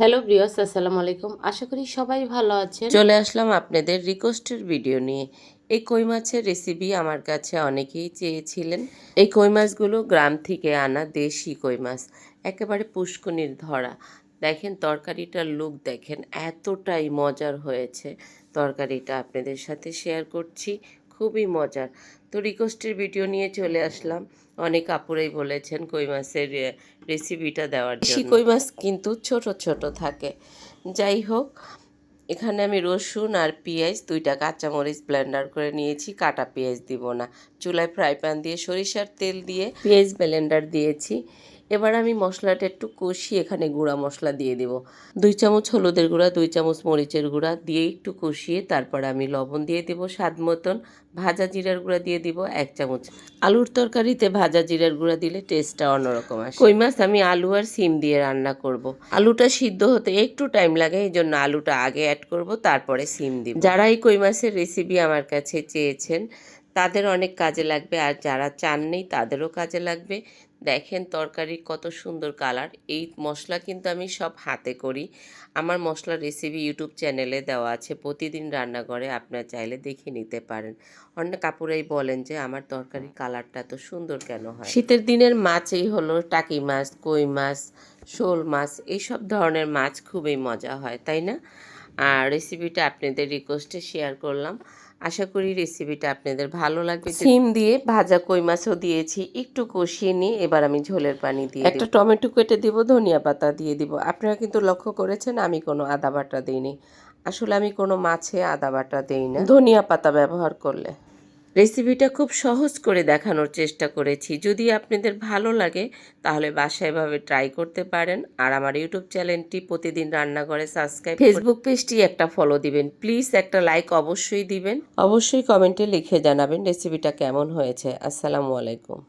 Hello ব্রিয়াস আসসালামু আলাইকুম। আশা করি সবাই ভালো আছেন। চলে আসলাম আপনাদের রিকোয়েস্টের ভিডিও নিয়ে। এই কই মাছের রেসিপি আমার কাছে অনেকেই চেয়েছিলেন। এই কই মাছগুলো গ্রাম থেকে আনা দেশি কই মাছ, একেবারে পুষ্কনির ধরা। দেখেন তরকারিটার লুক দেখেন, এতটাই মজার হয়েছে। তরকারিটা আপনাদের সাথে শেয়ার করছি। খুবই মজার। তো রিকোয়েস্টের ভিডিও নিয়ে চলে আসলাম। অনেক আপুরাই বলেছেন কই মাছের রেসিপিটা দেওয়ার জন্য। কই মাছ কিন্তু ছোট ছোট থাকে। যাই হোক এখানে আমি রসুন আর পেঁয়াজ দুইটা কাঁচামরিচ ব্লেন্ডার করে নিয়েছি। কাটা পেঁয়াজ দিব না। চুলায় ফ্রাই প্যান দিয়ে সরিষার তেল দিয়ে পেঁয়াজ ব্লেন্ডার দিয়েছি। এবার আমি মশলাটা একটু কষিয়ে এখানে গুঁড়া মশলা দিয়ে দেব। দুই চামচ হলুদের গুঁড়া, দুই চামচ মরিচের গুঁড়া দিয়ে একটু কষিয়ে তারপর আমি লবণ দিয়ে দেব স্বাদ মতন। ভাজা জিরার গুঁড়া দিয়ে দিব এক চামচ। আলুর তরকারিতে ভাজা জিরার গুঁড়া দিলে টেস্টটা অন্যরকম আসে। কই মাছ? আমি আলু আর সিম দিয়ে রান্না করব। আলুটা সিদ্ধ হতে একটু টাইম লাগে, এই জন্য আলুটা আগে অ্যাড করব, তারপরে সিম দিব। যারা এই কই মাছের রেসিপি আমার কাছে চেয়েছেন তাদের অনেক কাজে লাগবে। আর যারা চাননি তাদেরও কাজে লাগবে। দেখেন তরকারি কত সুন্দর কালার। এই মশলা কিন্তু আমি সব হাতে করি। আমার মশলার রেসিপি ইউটিউব চ্যানেলে দেওয়া আছে। প্রতিদিন রান্না করে আপনারা চাইলে দেখে নিতে পারেন। অনেক কাপুরাই বলেন যে, আমার তরকারি কালারটা তো সুন্দর কেন হয়? শীতের দিনের মাছই হলো টাকি মাছ, কই মাছ, শোল মাছ, এইসব ধরনের মাছ খুবই মজা হয়, তাই না? আর রেসিপিটা আপনাদের রিকোয়েস্টে শেয়ার করলাম। আশা করি রেসিপিটা আপনাদের ভালো লাগবে। সিম দিয়ে ভাজা কই মাছও দিয়েছি একটু কষিয়ে নিয়ে এবার আমি ঝোলের পানি দিয়ে একটা টমেটো কেটে দিব ধনিয়া পাতা দিয়ে দিব। আপনারা কিন্তু লক্ষ্য করেছেন আমি কোনো আদা বাটা দিইনি। আসলে আমি কোনো মাছে আদা বাটা দিই না। ধনিয়া পাতা ব্যবহার করলে। রেসিপিটা খুব সহজ করে দেখানোর চেষ্টা করেছি। যদি আপনাদের ভালো লাগে তাহলে বাসায় ভাবে ট্রাই করতে পারেন। আর আমার ইউটিউব চ্যানেলটি প্রতিদিন রান্নাঘরে সাবস্ক্রাইব ফেসবুক পেজটি একটা ফলো দিবেন। প্লিজ একটা লাইক অবশ্যই দিবেন। অবশ্যই কমেন্টে লিখে জানাবেন রেসিপিটা কেমন হয়েছে। আসসালামু আলাইকুম।